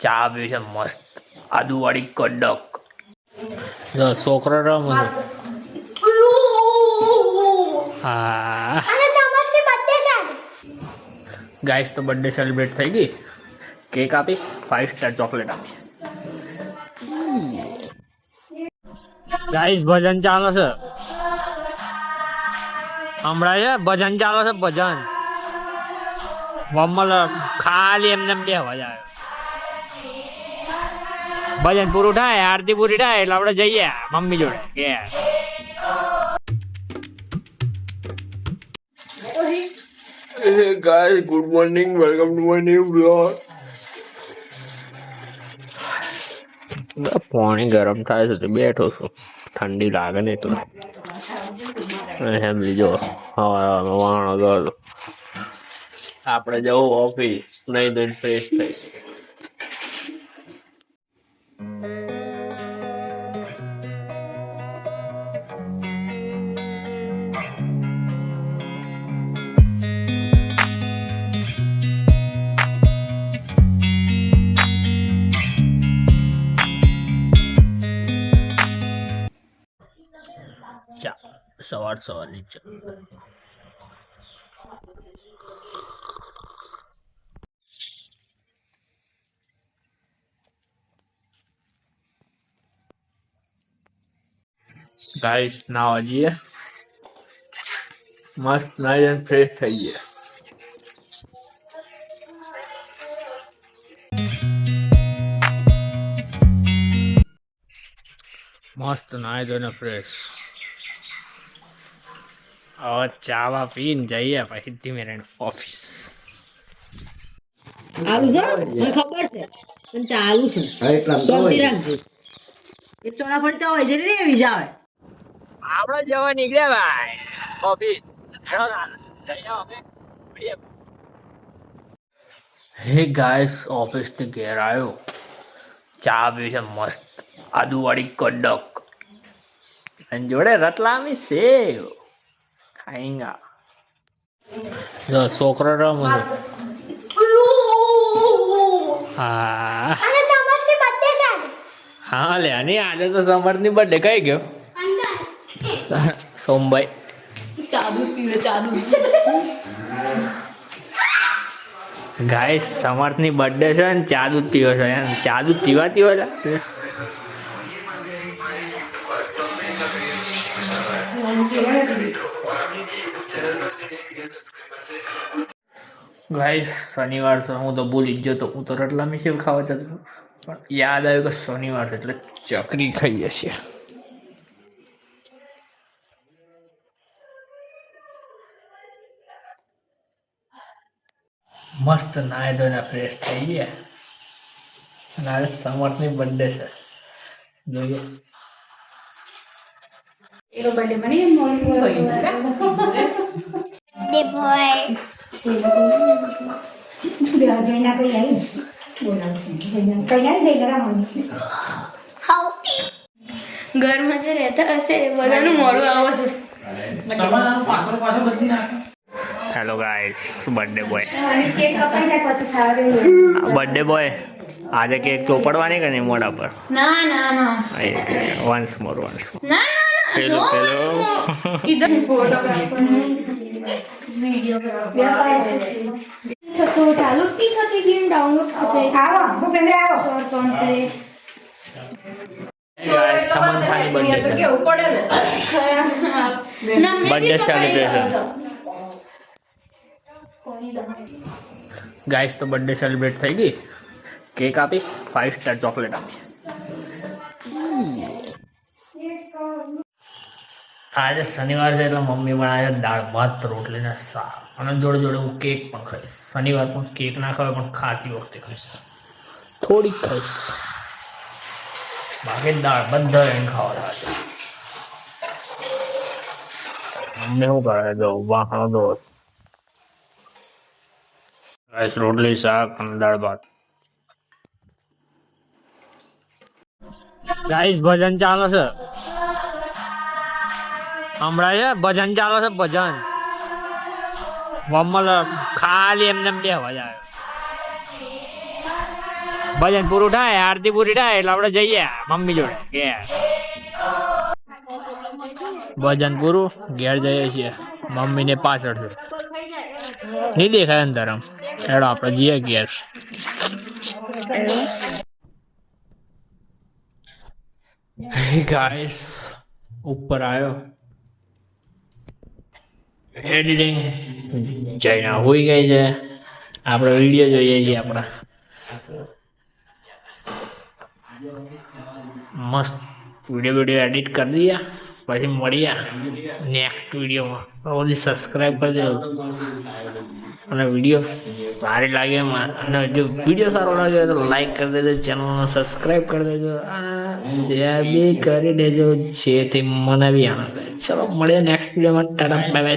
ચા પી છે મસ્ત. આદુવાળી કડક. છોકરો રમ હા. અને સમરથી બધે છે આજે. ગાઈસ તો બર્થડે સેલિબ્રેટ થઈ ગઈ. કેક આપી ફાઈવ સ્ટાર ચોકલેટ આપી. ગાઈસ ભજન ચાલે છે. હમણાં છે ભજન ચાલે છે ભજન. મમ્મલ ખાલી એમને એમ બેહવા જાય ભજન પૂરું થાય આરતી પૂરી થાય એટલે આપણે જઈએ મમ્મી જોડે કે. Hey good morning welcome to my new blog. પાણી ગરમ થાય છે તો બેઠો છું. ઠંડી લાગે નહીં તો. એમ લીજો હવા વાણો ગયો આપણે જવું ઓફિસ નહીં તો ફ્રેશ થઈ. ચા, સવાર સવારની ચા. ગાઈસ નાવા જઈએ. મસ્ત નાઈ ફ્રેશ થઈ ગયા મસ્ત નાઈ ને ફ્રેશ હવે ચાવા પીને જઈએ પછી ધીમે રહીને ઓફિસ આલુ છે મને ખબર છે પણ ચાલુ છે હા, એટલા તો શાંતિ રાખજો એ ચોળા ફરતા હોય છે ને એવી જ આવે આપણે જવા નીકળ્યા ભાઈ. ઓફિસ. હે ગાઈસ ઓફિસથી ઘેર આવ્યો ચા પી છે મસ્ત. આદુવાળી કડક. અને જોડે રતલામી સેવ. ખાઈંગા જો છોકરો રમ હા સમરથી. હા લે અને આજે તો સમરની બર્થડે કઈ ગયો સોમભાઈ ચાલુ પીવે ચાલુ ગાય સમર્થની બર્થડે છે ને ચા દૂધ પીવો છે એમ ચા દૂધ પીવાતી હોય ગાઈસ શનિવાર છે. હું તો ભૂલી ગયો તો હું તો રટલા મિશેલ ખાવા જતો પણ યાદ આવ્યું કે શનિવાર છે, એટલે ચકરી ખાઈએ છીએ મસ્ત નાય ધોઈને ફ્રેશ થઈ ગયા. અને આજે સમર્થની બર્થડે છે. જોઈએ. ઘરમાં જે રહેતા હશે બધાનું મોડું આવો છે. Hello guys birthday boy birthday boy આજે કેક ચોપડવાની કે નહીં મોઢા પર? ના ના ના. વન્સ મોર વન્સ મોર ના ના પેલો ના પેલો ઇધર ફોટોગ્રાફર વિડિયો થતું ચાલુ જ નહીં થતી ગેમ ડાઉનલોડ થતો આવો ભૂપેન્દ્ર આવો. સર ચોન પ્લે. ગાઈસ તો બર્થડે સેલિબ્રેટ થઈ ગઈ. કેક આપી ફાઈવ સ્ટાર ચોકલેટ આપી. આજે શનિવાર છે એટલે મમ્મી પણ આજે દાળ ભાત રોટલી ને શાક. અને જોડે જોડે હું કેક પણ ખાઈશ. શનિવાર પણ કેક ના ખાવે પણ ખાતી વખતે ખાઈશ. થોડીક ખાઈશ. બાકી દાળ બધા એને ખાવા આજે અમને શું કરે જો વાહનો દો રોટલી શાક અને દાળ ભાત. ગાઈસ ભજન ચાલે છે. હમણાં છે, ભજન ચાલો છે, ભજન. મમ્મલ ખાલી એમને બે હજાર ભજન પૂરું થાય, આરતી પૂરી થાય, એટલે આપણે જઈએ, મમ્મી જોડે કે ભજન પૂરું, ઘેર જઈએ છીએ. મમ્મી ને પાછળ છે. નહીં દેખાય અંદર આમ. એડો આપણે જઈએ ઘેર. ગાઈસ ઉપર આવ્યો. એડિટિંગ જઈને હોઈ ગઈ છે. આપણે વીડિયો જોઈએ છીએ આપણા. મસ્ત વીડિયો વીડિયો એડિટ કરી દઈએ પછી મળીએ નેક્સ્ટ વિડીયોમાં. બધી સબસ્ક્રાઈબ કરી દેજો અને વીડિયો સારી લાગે અને જો વીડિયો સારો લાગે તો લાઈક કરી દેજો ચેનલને સબસ્ક્રાઈબ કરી દેજો. અને શેર બી કરી દેજો, જેથી મને બી આનંદ થાય. ચલો, મળીએ નેક્સ્ટ વિડીયોમાં ટાટા બાય